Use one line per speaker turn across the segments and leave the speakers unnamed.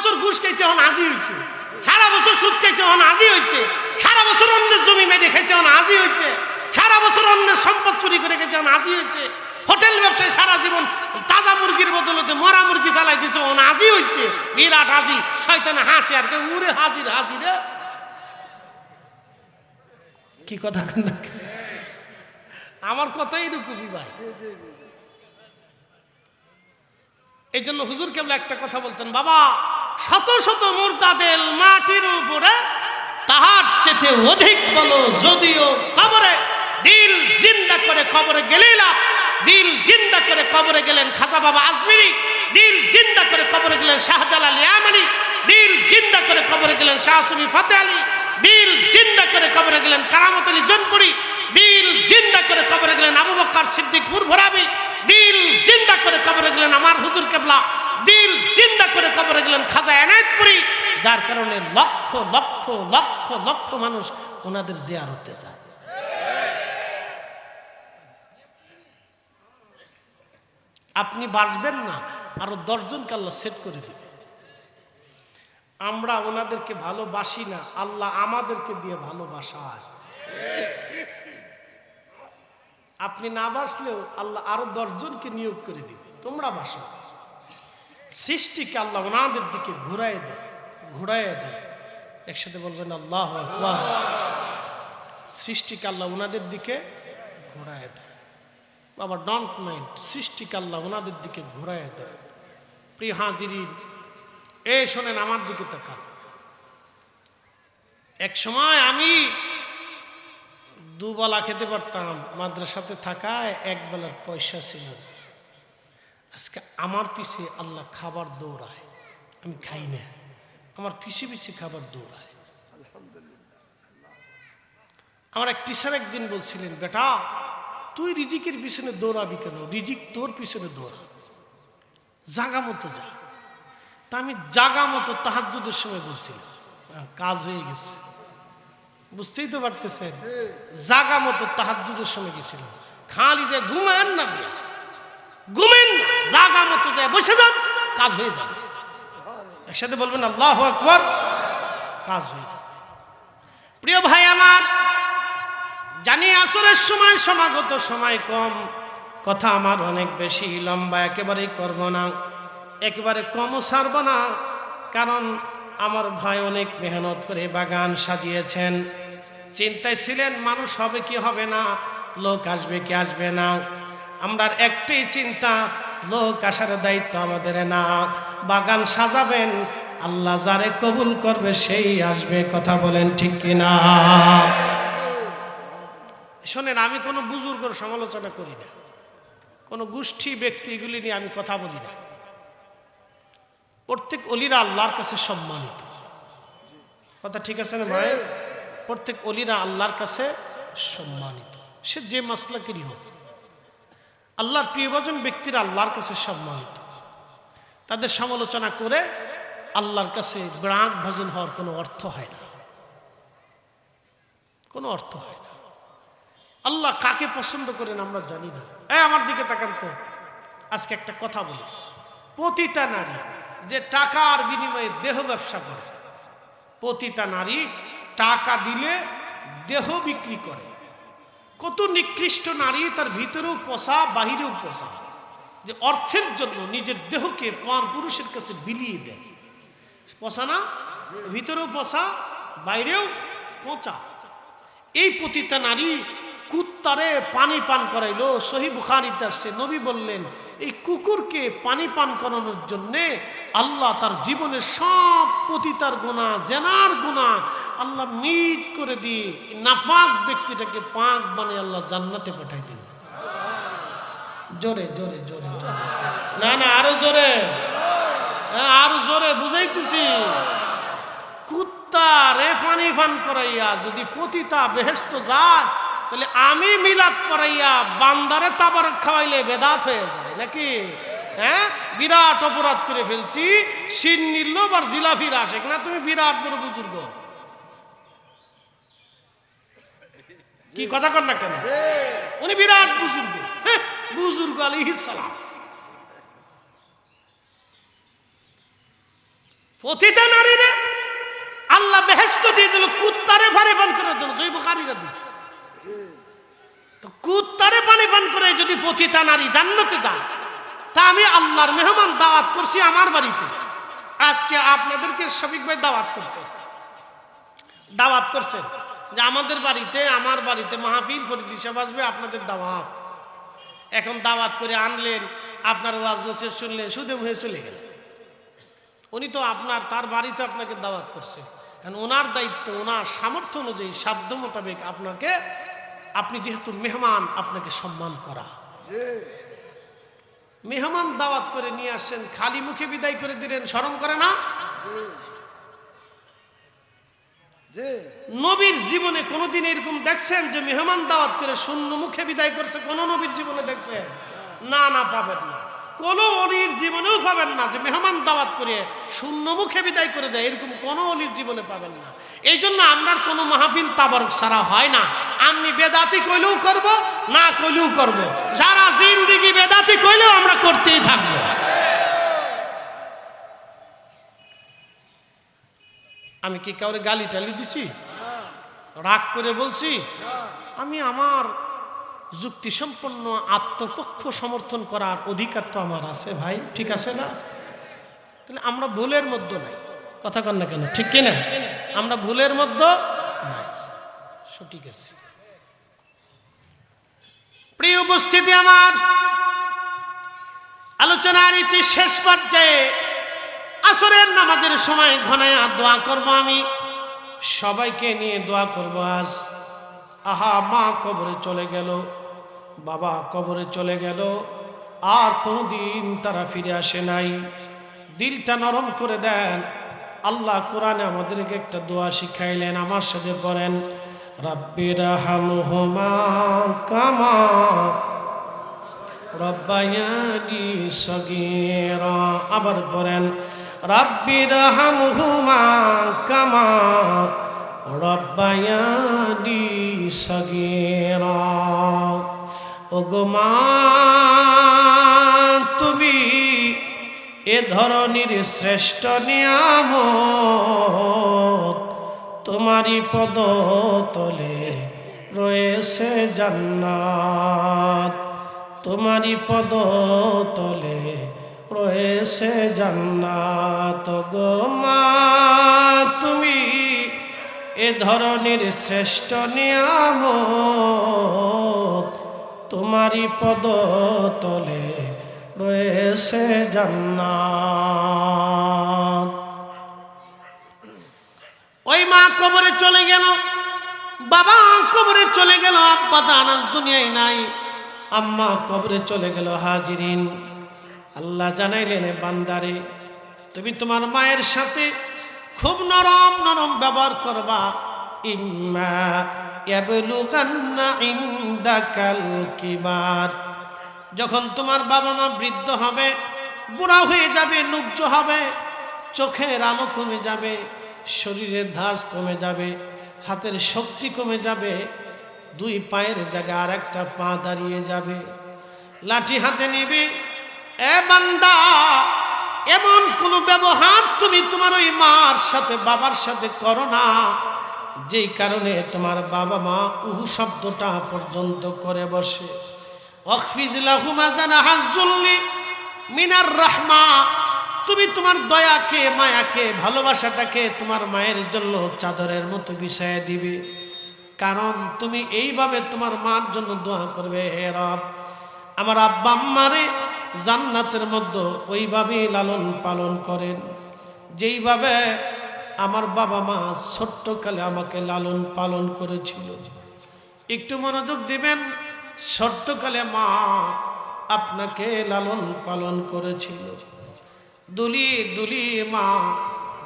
বছর ঘুষ খাইছে এখন আজি হয়েছে। সারা বছর সুদ খাইছে এখন আজি হয়েছে। সারা বছর অন্যের জমি মেরে খাইছে এখন আজি হয়েছে। সারা বছর অন্যের সম্পদ চুরি করে খেয়েছে, এখন আজি হয়েছে। হোটেল ব্যবসায় সারা জীবন তাজা মুরগির বদলতে মরা মুরগি চালাই দিচ্ছে এখন আজি হয়েছে। বিরাট আজি, শয়তানে হাসে আর কেউ, উড়ে হাজির হাজির। কি কথা আমার কথাই রুকুবি ভাই। এই জন্য হুজুর কেবল একটা কথা বলতেন, বাবা শত শত মুর্দাদেল মাটির উপরে তাহার চেতে অধিক বলো যদিও কবরে। দিল জিন্দা করে কবরে গেলিলাম দিল জিন্দা করে কবরে গেলেন খাজা বাবা আজমিরি। দিল জিন্দা করে কবরে গেলেন শাহজালাল ইয়ামানি। দিল জিন্দা করে কবরে গেলেন শাহসুমি ফতে আলী। দিল জিন্দা করে কবরে গেলেন কারামত আলী জনপুরি। দিল জিন্দা করে কবরে গেলেন আবু বক্কর সিদ্দিক ফুরফুরাবি দিল জিন্দা করে কবরে গেলেন আমার হুজুর কেবলা দিল জিন্দা করে কবরে গেলেন খাজা এনায়তপুরি, যার কারণে লক্ষ লক্ষ লক্ষ লক্ষ মানুষ ওনাদের জিয়ারতে যায়। আপনি বাসবেন না, আরও দশজনকে আল্লাহ সেট করে দিবে। আমরা ওনাদেরকে ভালোবাসি না, আল্লাহ আমাদেরকে দিয়ে ভালোবাসায়। আপনি না বাসলেও আল্লাহ আরও দশজনকে নিয়োগ করে দিবে, তোমরা বাসো সৃষ্টিকে আল্লাহ ওনাদের দিকে ঘুরাই দেয় ঘুরাই দেয়। একসাথে বলবেন, আল্লাহ সৃষ্টিকে আল্লাহ ওনাদের দিকে ঘুরাই দেয়। বাবা ডন্ট মাইন্ড সৃষ্টিকে আল্লাহ ওনাদের দিকে ঘুরাই দেয়। প্রিয় হাজিরি এ শোনেন, আমার দিকে তাকান। এক সময় আমি দুবেলা খেতে পারতাম, মাদ্রাসাতে থাকায় এক বেলার পয়সা ছিল না। আজকে আমার পিছে আল্লাহ খাবার দৌড়ায় আমি খাই না। আমার পিছে পিছে খাবার দৌড়ায়। আমার এক টিচার একদিন বলছিলেন বেটা তুই রিজিকের পিছনে দৌড়াবি কেন? রিজিক তোর পিছনে দৌড়া। জাগা মতো যা। তা আমি জাগা মতো তাহাজুদের সময় বলছিলাম কাজ হয়ে গেছে। বুঝতেই তো পারতেছেন জাগা মতো তাহাজুদের সময় গেছিলাম। খালি যে ঘুমায় না বিয়া ঘুমেন জাগা মতো যায়, বসে যান, কাজ হয়ে যাবে। একসাথে বলবেন, আল্লাহ আকবর কাজ হয়ে যাবে। প্রিয় ভাই আমার, জানি আসরের সময়, সমাগত সময় কম। কথা আমার অনেক বেশি লম্বা, একেবারেই করব না। একেবারে কমও ছাড়ব না, কারণ আমার ভাই অনেক মেহনত করে বাগান সাজিয়েছেন। চিন্তায় ছিলেন, মানুষ হবে কি হবে না, লোক আসবে কি আসবে না। আমরা একটি চিন্তা, লোক আসার দায়িত্ব আমাদের না। বাগান সাজাবেন, আল্লাহ যারে কবুল করবে সেই আসবে, কথা বলেন ঠিক কিনা? শোনেন, আমি কোনো বুজুর্গর সমালোচনা করি না। কোনো গোষ্ঠী ব্যক্তি এগুলি নিয়ে আমি কথা বলি না। প্রত্যেক অলিরা আল্লাহর কাছে সম্মানিত। কথা ঠিক আছে না ভাই? প্রত্যেক অলিরা আল্লাহর কাছে সম্মানিত। সে যে মাসলাকেরই হোক। আল্লাহর প্রিয়ভজন ব্যক্তিরা আল্লাহর কাছে সম্মানিত তাদের সমালোচনা করে আল্লাহর কাছে ব্রাক ভজন হওয়ার কোনো অর্থ হয় না। কোনো অর্থ হয় না। আল্লাহ কাকে পছন্দ করেন আমরা জানি না। এই আমার দিকে তাকান তো। আজকে একটা কথা বলি। পতিতা নারী যে টাকার বিনিময়ে দেহ ব্যবসা করে, পতিতা নারী টাকা দিলে দেহ বিক্রি করে। কত নিকৃষ্ট নারী তার ভিতরেও পোষা, বাহিরেও পোষা। যে অর্থের জন্য নিজের দেহকে পাঁর পুরুষের কাছে বিলিয়ে দেয়। পোষা না? ভিতরেও পোষা, বাইরেও পচা। এই পতিতা নারী কুত্তারে পানি পান করাইলো। সহি নবী বললেন, এই কুকুরকে পানি পান করানোর জন্যে আল্লাহ তার জীবনের সব পতিতার গুণা জেনার গুণা আল্লাহ মিট করে দিয়ে নাপাক ব্যক্তিটাকে পাক বানে আল্লাহ জান্নাতে পাঠাই দিল। জোরে জোরে জোরে জোরে। না না, আরও জোরে। হ্যাঁ আরও জোরে, বুঝাইতেছি। কুত্তা রেফানি ফান করাইয়া যদি পতিতা বেহেস্ত যায়, তাহলে আমি মিলাদ করাইয়া বান্দারে তাবার খাওয়াইলে বেদাত হয়ে যায়, নাকি? হ্যাঁ বিরাট অপরাধ করে ফেলছি সিন নিল আর জিলাফির আসে না, তুমি বিরাট বড় বুজুর্গ। কি কথা কর না কেন? উনি বিরাট বুজুর্গ। হ্যাঁ, বুজুর্গ আলী সালাম। পতিতা নারীরে আল্লাহ বেহেস্ত দিয়ে দিল কুত্তারে পানি পান করার জন্য। জৈব কারীরা দিচ্ছে তো কুত্তারে পানি পান করে যদি পতিতা নারী জান্নাতে যায় তা আমি আল্লাহর মেহমান দাওয়াত করছি আমার বাড়িতে। আজকে আপনাদেরকে শফিক ভাই দাওয়াত করছে। দাওয়াত করছেন যে আমাদের বাড়িতে, আমার বাড়িতে মাহফিল ফরিদ হিসাব আসবে, আপনাদের দাওয়াত। এখন দাওয়াত করে আনলেন, আপনার ওয়াজ নসিহত শুনলেন, সুদে হয়ে চলে গেলেন। উনি তো আপনার, তার বাড়িতে আপনাকে দাওয়াত করছে। কারণ ওনার দায়িত্ব, ওনার সামর্থ্য অনুযায়ী, সাধ্য মোতাবেক আপনাকে, আপনি যেহেতু মেহমান, আপনাকে সম্মান করা। মেহমান দাওয়াত করে নিয়ে আসছেন, খালি মুখে বিদায় করে দিলেন, স্মরণ করে না? নবীর জীবনে কোনোদিন এরকম দেখছেন যে মেহমান দাওয়াত করে শূন্য মুখে বিদায় করছে? কোন নবীর জীবনে দেখছেন? না না, পাবেন না। কোন অলির জীবনেও পাবেন না যে মেহমান দাওয়াত করে শূন্য মুখে বিদায় করে দেয়। এরকম কোন অলির জীবনে পাবেন না। এই জন্য আপনার কোনো মাহফিল তাবারক সারা হয় না। আপনি বেদাতি কইলেও করব, না কইলেও করব। যারা জিন্দিগি বেদাতি কইলেও আমরা করতেই থাকব। আমি কি কাউরে গালি টালি দিছি? রাগ করে বলছি? আমি আমার যুক্তি যুক্তিসম্পন্ন আত্মপক্ষ সমর্থন করার অধিকার তো আমার আছে ভাই, ঠিক আছে না? তাহলে আমরা ভুলের মধ্যে নাই। কথা কন না কেন, ঠিক কিনা? আমরা ভুলের মধ্যে সঠিক আছে। প্রিয় উপস্থিতি আমার, আলোচনার ইতি শেষ পর্যায়ে আসরের নামাজের সময় ঘনায় দোয়া করব আমি। সবাইকে নিয়ে দোয়া করব আজ। আহা, মা কবরে চলে গেল, বাবা কবরে চলে গেল। আর কোনোদিন তারা ফিরে আসে নাই। দিলটা নরম করে দেন। আল্লাহ কোরআনে আমাদেরকে একটা দোয়া শিখাইলেন, আমার সাথে পড়েন। রাব্বির আবার পড়েন রাব্বির হামহুমা কামা রব্বায়ানি সগীরা। ওগো মা, তুমি এ ধরনের শ্রেষ্ঠ নিয়ামত তোমারই পদ তলে রয়েছে জান্নাত। তোমারই পদ তলে রয়েছে জান্নাত গো মা, তুমি এ ধরনের শ্রেষ্ঠ নিয়ামত তোমারই পদ তলে রয়েছে জান্নাত। ওই মা কবরে চলে গেল, বাবা কবরে চলে গেল, আব্বা জানাজ দুনিয়ায় নাই, আম্মা কবরে চলে গেল হাজিরিন। আল্লাহ জানাইলেন বান্দারে, তুমি তোমার মায়ের সাথে খুব নরম নরম ব্যবহার করবা। ইম্মা যখন তোমার বাবা মা বৃদ্ধ হবে, বুড়া হয়ে যাবে নুব্জ হবে, চোখের আলো কমে যাবে, শরীরের ধাস কমে যাবে, হাতের শক্তি কমে যাবে, দুই পায়ের জায়গায় আর একটা পা দাঁড়িয়ে যাবে। লাঠি হাতে নিবে এমন কোন ব্যবহার তুমি তোমার ওই মার সাথে, বাবার সাথে করো না। যেই কারণে তোমার বাবা মা উহু শব্দটা পর্যন্ত করে বসে। মিনার রহমা। তুমি তোমার দয়াকে, মায়াকে, ভালোবাসাটাকে তোমার মায়ের জন্য চাদরের মতো বিষয়ে দিবে। কারণ তুমি এইভাবে তোমার মার জন্য দোয়া করবে, হে রব। আমার আব্বা আম্মারে জান্নাতের মধ্যে ওইভাবেই লালন পালন করেন। যেইভাবে আমার বাবা মা ছোট্টকালে আমাকে লালন পালন করেছিল। একটু মনোযোগ দিবেন, ছোট্টকালে মা আপনাকে লালন পালন করেছিল। দুলিয়ে দুলিয়ে মা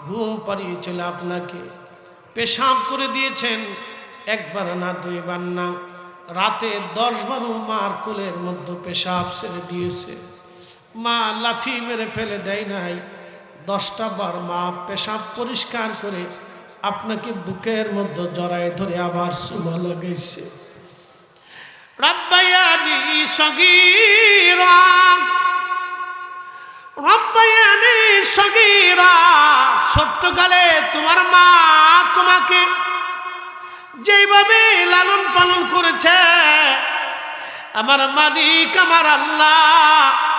ঘুম পাড়িয়েছিল আপনাকে পেশাব করে দিয়েছেন, একবার না দুইবার না। রাতে দশ বারো মার কোলের মধ্যে পেশাব ছেড়ে দিয়েছে। মা লাথি মেরে ফেলে দেয় নাই। দশটা বার মা পেশাব পরিষ্কার করে আপনাকে বুকের মধ্যে জড়ায় ধরে আবার সুমা লাগাইছে। রাব্বায়ানি তোমার মা তোমাকে যেইভাবে লালন পালন করেছে, আমার মালিক, আমার আল্লাহ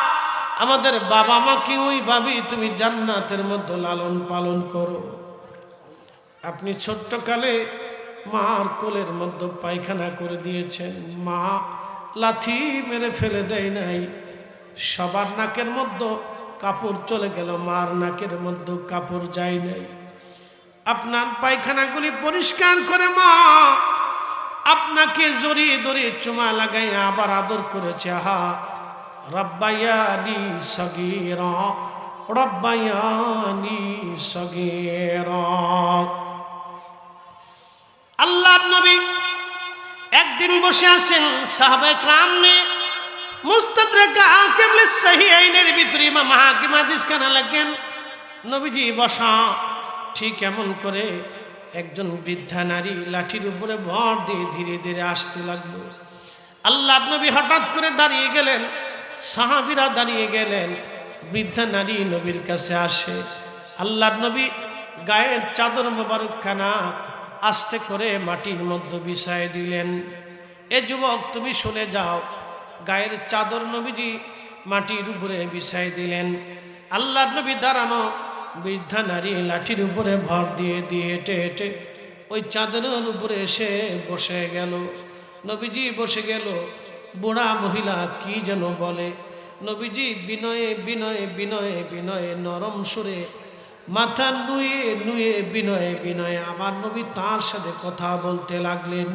আমাদের বাবা মাকে ওইভাবেই তুমি জান্নাতের মধ্যে লালন পালন করো। আপনি ছোট্টকালে মার কোলের মধ্যে পায়খানা করে দিয়েছেন। মা লাথি মেরে ফেলে দেয় নাই। সবার নাকের মধ্যে কাপড় চলে গেল, মার নাকের মধ্যে কাপড় যায় নাই। আপনার পায়খানাগুলি পরিষ্কার করে মা, আপনাকে জড়িয়ে ধরে চুমা লাগাই আবার আদর করেছে। হা রব্বায়ানি সগীর রব্বায়ানি সগীর। আল্লাহ নবী একদিন বসে আছেন সাহাবেক রাম নিয়ে। মুস্তাদের সাহি আইনের ভিতরে ইমাম হাকিম হাদিস খানা লাগেন নবীজি বসা, ঠিক এমন করে একজন বৃদ্ধা নারী লাঠির উপরে ভর দিয়ে ধীরে ধীরে আসতে লাগল। আল্লাহ নবী হঠাৎ করে দাঁড়িয়ে গেলেন। সাহাবিরা দাঁড়িয়ে গেলেন, বৃদ্ধা নারী নবীর কাছে আসে। আল্লাহ নবী গায়ের চাদর মোবারকখানা আস্তে করে মাটির মধ্যে বিছায় দিলেন। এ যুবক, তুমি শুনে যাও, গায়ের চাদর নবীজি মাটির উপরে বিছাই দিলেন। আল্লাহ নবী দাঁড়ানো, বৃদ্ধা নারী লাঠির উপরে ভর দিয়ে দিয়ে হেঁটে হেঁটে ওই চাদরের উপরে এসে বসে গেল। নবীজি বসে গেল বুড়া মহিলা কি যেন বলে? নবীজি, বিনয়ে বিনয়ে বিনয়ে বিনয়ে নরম সুরে মাথা নুয়ে নুয়ে, বিনয়ে বিনয়ে আমার নবী তার সাথে কথা বলতে লাগলেন।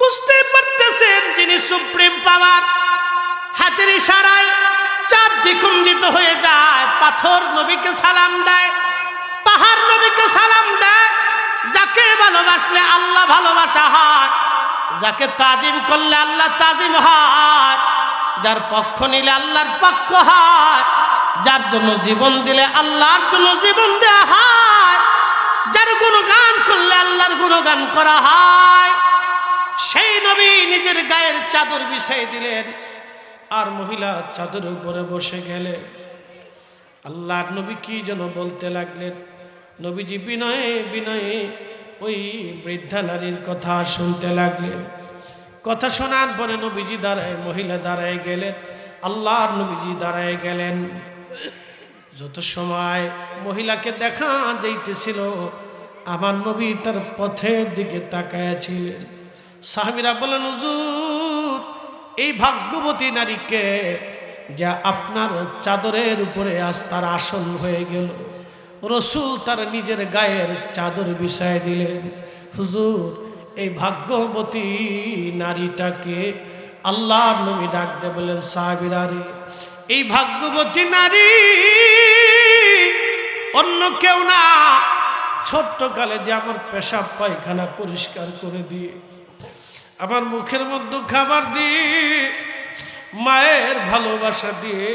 বুঝতে পারতেছেন যিনি সুপ্রিম পাওয়ার, হাতের ইশারায় চাঁদ দ্বিখণ্ডিত হয়ে যায়, পাথর নবীকে সালাম দেয়, পাহাড় নবীকে সালাম দেয়, যাকে ভালোবাসলে আল্লাহ ভালোবাসা হয় যাকে তাজিম করলে আল্লাহ তাজিম হয়, যার পক্ষ নিলে আল্লাহর পক্ষ হয়, যার জন্য জীবন দিলে আল্লাহর জন্য জীবন দেওয়া হয়, যার কোনো গুণগান করলে আল্লাহর কোনো গান করা হয়, সেই নবী নিজের গায়ের চাদর বিছাই দিলেন, আর মহিলা চাদর উপরে বসে গেলেন। আল্লাহর নবী কি যেন বলতে লাগলেন, নবীজি বিনয়ে বিনয়ে ওই বৃদ্ধা নারীর কথা শুনতে লাগলেন কথা শোনার পরে নবীজি দাঁড়ায়, মহিলা দাঁড়ায় গেলেন, আল্লাহর নবীজি দাঁড়ায় গেলেন। যত সময় মহিলাকে দেখা যাইতেছিল, আমার নবী তার পথের দিকে তাকায়াছিলেন। সাহাবিরা বলেন হুজুর, এই ভাগ্যবতী নারীকে যা আপনার চাদরের উপরে আজ তার আসন হয়ে গেল। রসুল তার নিজের গায়ের চাদর বিছায় দিলেন। হুজুর, এই ভাগ্যবতী নারীটাকে আল্লাহ নবী ডাক দে বলেন সাহাবিরা রে, এই ভাগ্যবতী নারী অন্য কেউ না। ছোট্টকালে যে আমার পেশাব পায়খানা পরিষ্কার করে দিয়ে, আমার মুখের মধ্যে খাবার দিয়ে, মায়ের ভালোবাসা দিয়ে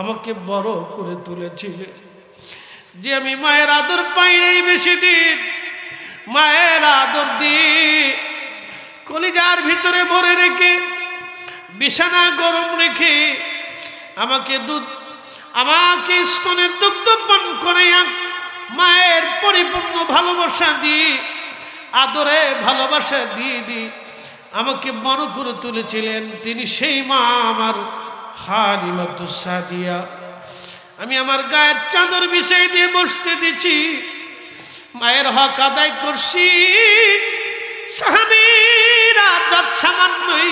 আমাকে বড় করে তুলেছিলে। যে আমি মায়ের আদর পাই নাই বেশি দিন, মায়ের আদর দিয়ে কলিজার ভিতরে ভরে রেখে, বিছানা গরম রেখে আমাকে দুধ, আমাকে স্তনের দুগ্ধ পান করে মায়ের পরিপূর্ণ ভালোবাসা দিয়ে, আদরে ভালোবাসা দিয়ে দিয়ে আমাকে বড় করে তুলেছিলেন। তিনি সেই মা আমার হারিমাতু সাদিয়া। আমি আমার গায়ের চাদর বিষয় দিয়ে বসতে দিচ্ছি মায়ের হক আদায় করছি। সাহাবিরা যৎ সামান্যই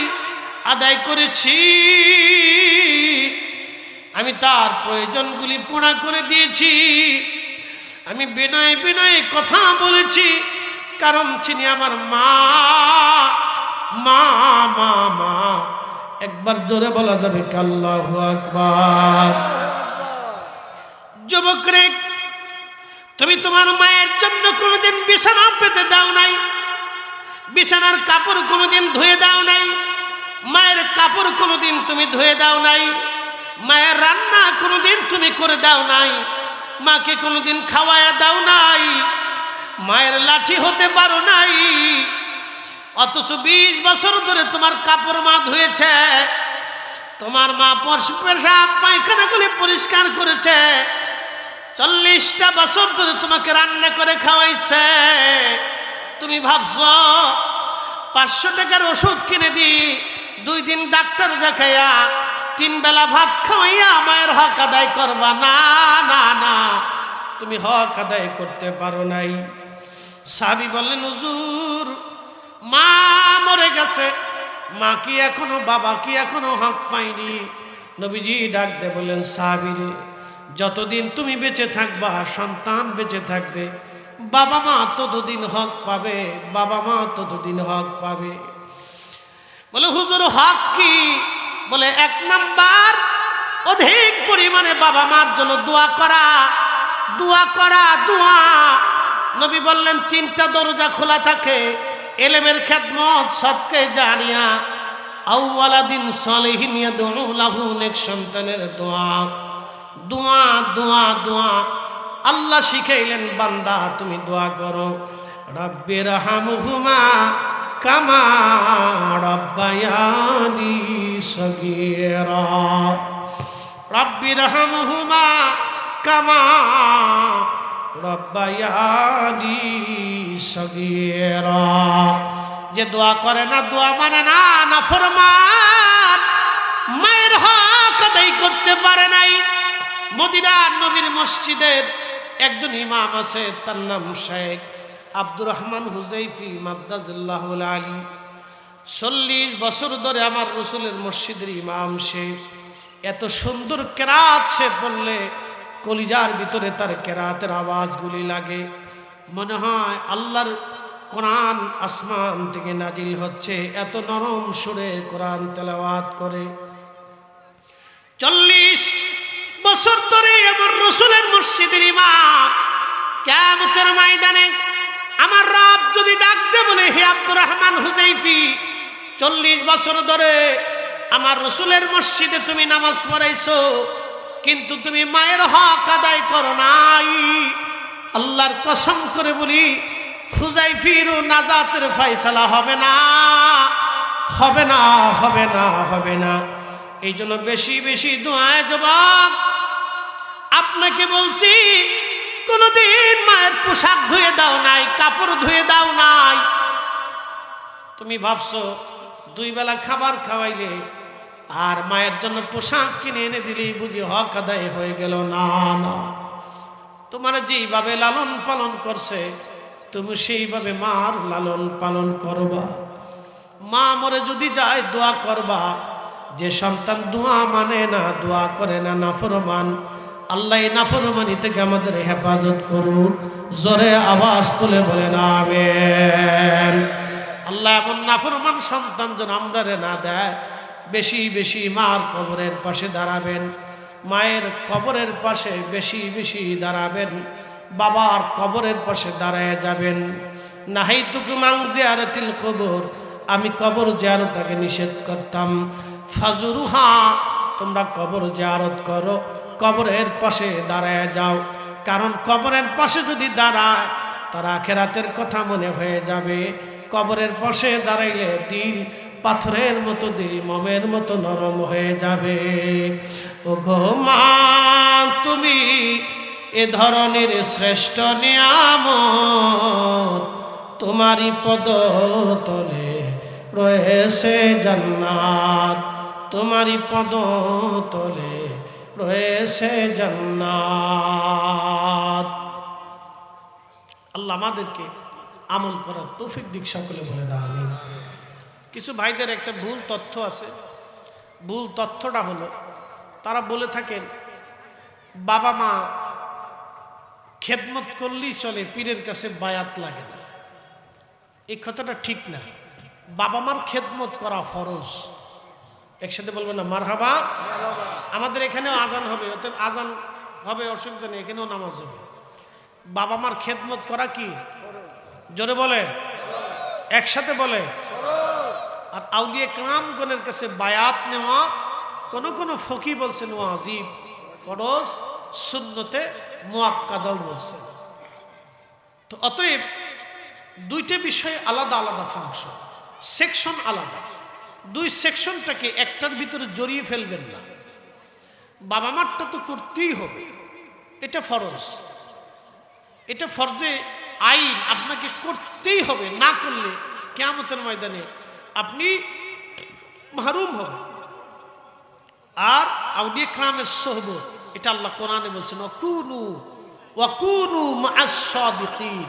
আদায় করেছি। আমি তার প্রয়োজনগুলি পুরা করে দিয়েছি। আমি বিনয় বিনয় কথা বলেছি। কারণ চিনি আমার মা মা মা মা, একবার জোরে বলা যাবে কাল্লাহ আকবার। যুবক রে তুমি তোমার মায়ের জন্য কোনোদিন বিছানা পেতে দাও নাই, বিছানার কাপড় কোনোদিন ধুয়ে দাও নাই, মায়ের কাপড় কোনোদিন তুমি ধুয়ে দাও নাই, মায়ের রান্না কোনোদিন তুমি করে দাও নাই, মাকে কোনোদিন খাওয়ায়া দাও নাই, মায়ের লাঠি হতে পারো নাই, অথচ বিশ বছর ধরে তোমার কাপড় মা ধুয়েছে, তোমার মা পেশাব পায়খানাগুলি পরিষ্কার করেছে চল্লিশটা বছর ধরে তোমাকে রান্না করে খাওয়াইছে। তুমি ভাবছ, পাঁচশো টাকার ওষুধ কিনে দি দুই দিন ডাক্তার দেখাইয়া তিন বেলা ভাত খাওয়াইয়া মায়ের হক আদায় করবা। না না না, তুমি হক আদায় করতে পারো নাই। সাবি বললেন, হুজুর, মা মরে গেছে। মা কি এখনও, বাবা কি এখনও হক পাইনি নবীজি ডাক দে বললেন সাবিরে যতদিন তুমি বেঁচে থাকবা, সন্তান বেঁচে থাকবে। বাবা মা ততদিন হক পাবে, বাবা মা ততদিন হক পাবে। বলে, হুজুর, হক কি? বলে, এক নাম্বার, অধিক পরিমাণে বাবা মার জন্য দোয়া করা দোয়া করা, দোয়া। নবী বললেন, তিনটা দরজা খোলা থাকে, এলেমের খেদমত সবকে জানিয়া, আউওয়ালা দিন সলেহিন লাহু নেক সন্তানের দোয়া। দোয়া দোয়া দোয়া। আল্লাহ শিখাইলেন, বান্দা, তুমি দোয়া করো। রব্বির হামহুমা কামা রব্বায়ানি সগীরা। রব্বির হামহুমা কামা রব্বায়ানি সগীরা। যে দোয়া করে না, দোয়া মানে না না ফরমান। মায়ের হক আদায় করতে পারে নাই। মদিনার নবীর মসজিদের একজন ইমাম আছে, তার নাম শেখ আব্দুর রহমান হুজাইফি মাদ্দাজুল্লাহ আলী। চল্লিশ বছর ধরে আমার রসুলের মসজিদের ইমাম সে। এত সুন্দর কেরাত সে বললে কলিজার ভিতরে তার কেরাতের আওয়াজগুলি লাগে। মনে হয় আল্লাহর কোরআন আসমান থেকে নাজিল হচ্ছে, এত নরম সুরে কোরআন তেলাওয়াত করে। চল্লিশ বছর ধরে আমার রসুলের মসজিদের ইমাম। কেমতের ময়দানে আমার রব যদি ডাকতে বলে, হে আব্দুর রহমান হুজাইফি চল্লিশ বছর ধরে আমার রসুলের মসজিদে তুমি নামাজ পড়াইছো, কিন্তু তুমি মায়ের হক আদায় করো নাই। আল্লাহর কসম করে বলি হুজাইফির ও নাজাতের ফয়সালা হবে না হবে না হবে না হবে না। এই জন্য বেশি বেশি দোয়ায় জবাব আপনাকে বলছি, কোনদিন মায়ের পোশাক ধুয়ে দাও নাই, কাপড় ধুয়ে দাও নাই। তুমি ভাবছ, দুই বেলা খাবার খাওয়াইলে আর মায়ের জন্য পোশাক কিনে এনে দিলেই বুঝি হক আদায় হয়ে গেল? না না। তোমার যেইভাবে লালন পালন করছে, তুমি সেইভাবে মার লালন পালন করবা। মা মরে যদি যায়, দোয়া করবা। যে সন্তান দোয়া মানে না, দোয়া করে না, নাফরমান। আল্লাহ নাফরমানি থেকে আমাদের হেফাজত করুক। জোরে আওয়াজ তুলে বলেন, আমেন। আল্লাহ এমন নাফরমান সন্তান যেন আমরা রে না দেয়। বেশি বেশি মার কবরের পাশে দাঁড়াবেন। মায়ের কবরের পাশে বেশি বেশি দাঁড়াবেন। বাবার কবরের পাশে দাঁড়ায় যাবেন। নাহাই তুকু মাং জিয়ারতিল কবর। আমি কবর জিয়ারতাকে নিষেধ করতাম। ফাজুরুহা, তোমরা কবর জিয়ারত করো। কবরের পাশে দাঁড়ায় যাও। কারণ কবরের পাশে যদি দাঁড়ায়, তার আখেরাতের কথা মনে হয়ে যাবে। কবরের পাশে দাঁড়াইলে দিল পাথরের মতো দিল, মমের মতো নরম হয়ে যাবে। ও গো মা, তুমি এ ধরনের শ্রেষ্ঠ নিয়াম তোমারই পদ তলে রয়েছে জান্নাত। তোমারই পদ তলে রয়েছে আল্লাহ আমাদেরকে আমল করার তৌফিক দিক সকলে বলে আমি কিছু ভাইদের একটা ভুল তথ্য আছে। ভুল তথ্যটা হলো, তারা বলে থাকেন, বাবা মা খেদমত করলেই চলে, পীরের কাছে বায়াত লাগে না। এই কথাটা ঠিক না। বাবা মার খেদমত করা ফরজ। একসাথে বলবেন না মার হাবা আমাদের এখানেও আজান হবে, অতএব আজান হবে, অসুবিধা নেই, এখানেও নামাজ হবে। বাবা মার খেদমত করা কি? জোরে বলে। একসাথে বলে। আর আউলিয়ে কামগণের কাছে বায়াত নেওয়া, কোন কোন ফকি বলছেন, ও আজিব, ফরজ শূন্যতে মোয়াক্কাদাও বলছেন তো অতএব দুইটা বিষয় আলাদা আলাদা ফাংশন সেকশন আলাদা। দুই সেকশনটাকে একটার ভিতরে জড়িয়ে ফেলবেন না। বাবা মারটা তো করতেই হবে। এটা ফরজ। এটা ফরজে আইন আপনাকে করতেই হবে, না করলে কেয়ামতের ময়দানে আপনি মাহরুম হবেন। আর আউলিয়া ক্রামের সোহবত এটা আল্লাহ কোরআনে বলছেন অকুনু মাআস-সাদিকিন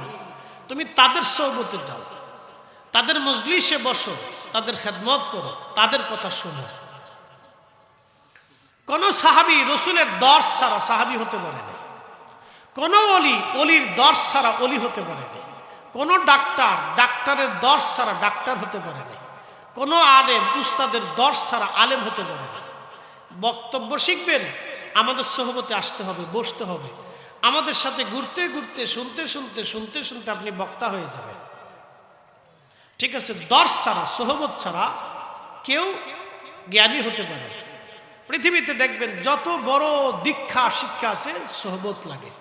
তুমি তাদের সোহবতে যাও, তাদের মজলিসে বসো, তাদের খেদমত করো, তাদের কথা শোনো। কোন সাহাবি রসুলের দর্শ ছাড়া সাহাবি হতে পারে না কোন অলি, অলির দর্শ ছাড়া অলি হতে পারে না কোন ডাক্তার, ডাক্তারের দর্শ ছাড়া ডাক্তার হতে পারে না কোন আলেম, উস্তাদের দর্শ ছাড়া আলেম হতে পারে না বক্তব্য শিখবেন, আমাদের সহবতে আসতে হবে, বসতে হবে। আমাদের সাথে ঘুরতে ঘুরতে, শুনতে শুনতে শুনতে শুনতে আপনি বক্তা হয়ে যাবেন। ঠিক আছে, দর্শ ছাড়া, সহবত ছাড়া কেউ জ্ঞানী হতে পারে না পৃথিবীতে দেখবেন যত বড় দীক্ষা, শিক্ষা আছে, সহবত লাগে।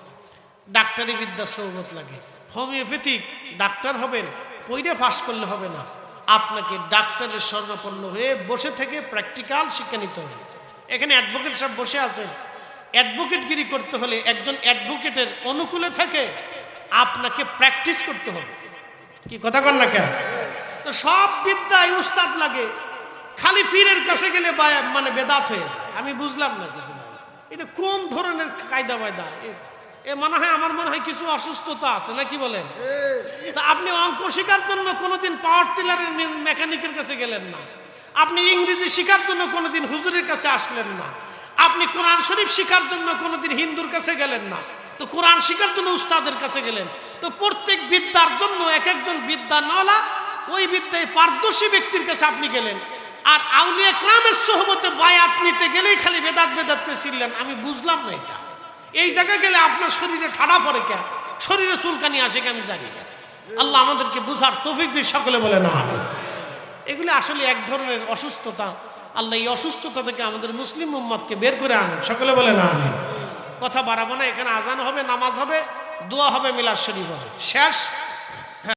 ডাক্তারি বিদ্যা সহবত লাগে। হোমিওপ্যাথিক ডাক্তার হবেন পইরে পাস করলে হবে না। আপনাকে ডাক্তারের স্বর্ণপন্ন হয়ে বসে থেকে প্র্যাকটিক্যাল শিক্ষা নিতে হবে। এখানে অ্যাডভোকেট সব বসে আছেন। অ্যাডভোকেটগিরি করতে হলে একজন অ্যাডভোকেটের অনুকূলে থাকে আপনাকে প্র্যাকটিস করতে হবে। কি কথা কন না কেন? তো সব বিদ্যায় উস্তাদ লাগে। খালি পীরের কাছে গেলে মানে বেদাত হয়ে যায়। আমি বুঝলাম না কিছু। এটা কোন ধরনের কায়দা বায়দা? এ- মনে হয় আমার মনে হয় কিছু অসুস্থতা আছে, না কি বলেন? আপনি অঙ্ক শেখার জন্য কোনোদিন পাওয়ার টিলারের মেকানিকের কাছে গেলেন না। আপনি ইংরেজি শেখার জন্য কোনোদিন হুজুরের কাছে আসলেন না। আপনি কোরআন শরীফ শেখার জন্য কোনোদিন হিন্দুর কাছে গেলেন না। তো কোরআন শেখার জন্য উস্তাদের কাছে গেলেন। তো প্রত্যেক বিদ্যার জন্য এক একজন বিদ্যা নলা ওই বিদ্যায় পারদর্শী ব্যক্তির কাছে আপনি গেলেন। আর আউলিয়া ক্রামের সহমতে বায়াত নিতে গেলেই খালি বেদাত বেদাত করে ছিলেন। আমি বুঝলাম না এটা। এই জায়গায় গেলে আপনার শরীরে ঠাডা পড়ে কেন? শরীরে চুলকানি আসে কেন জানি না। আল্লাহ আমাদেরকে বুঝার তৌফিক দিয়ে সকলে বলে না এগুলি আসলে এক ধরনের অসুস্থতা। আল্লাহ এই অসুস্থতা থেকে আমাদের মুসলিম উম্মতকে বের করে আনুন। সকলে বলে না আমিন। কথা বাড়াবো না, এখানে আজান হবে, নামাজ হবে, দোয়া হবে মিলার শরীফ হবে। শেষ।